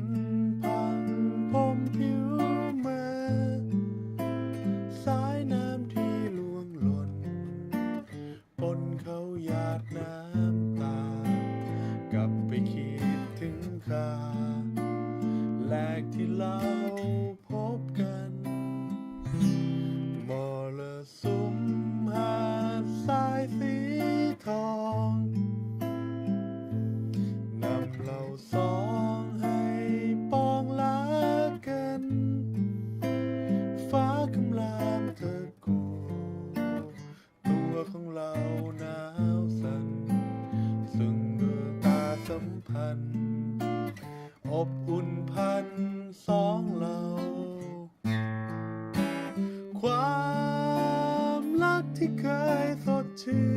นพังพมผิวมาสายน้ำที่ล่วงหล่นปนเขาหยาดน้ำ มพันธ์อบอุ่นพันสองเราความรักที่เคยสดชื่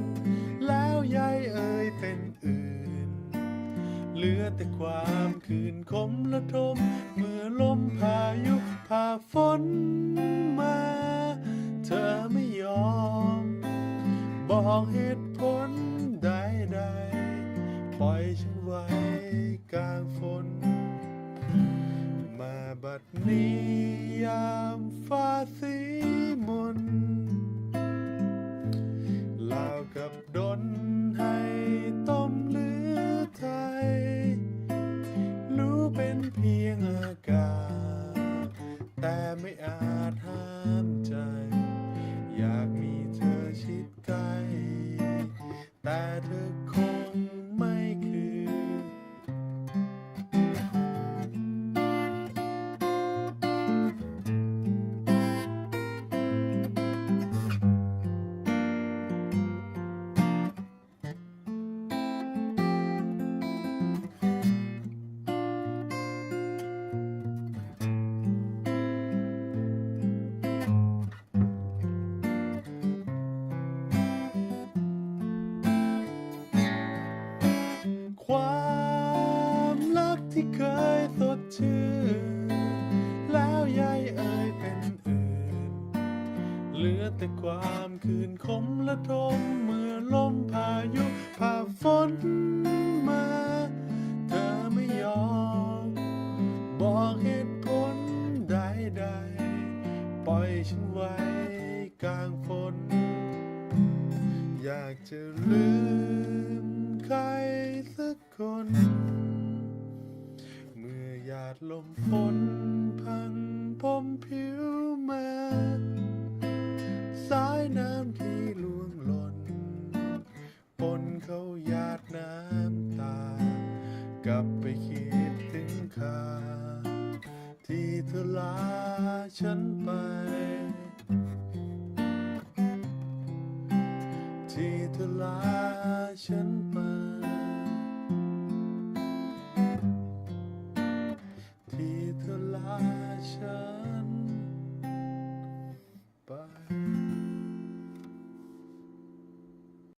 น แล้วยายเอ่ยเป็นอื่น เหลือแต่ความคืนคมและทม เมื่อลมพายุพาฝนมา เธอไม่ยอม บอกเหตุผลใดๆ ล่อยฉันไว้กลางฝน มาบัดนี้ยามฟ้าสีมนลาวกับดน ความรักที่เคยสดชื่นแล้วยายเอ่ยเป็นอื่น เหลือแต่ความคืนคมและทมเมื่อลมพายุพาฝนมา เธอไม่ยอม บอกเหตุผลใดๆ ปล่อยฉันไว้กลางฝน อยากจะลืม ใครสักคน เมื่อหยาดลมฝนพังพมผิวมา สายน้ำที่ล่วงหล่นปนเขาหยาดน้ำตา กลับไปคิดถึงคาที่เธอลาฉันไปาฉันไป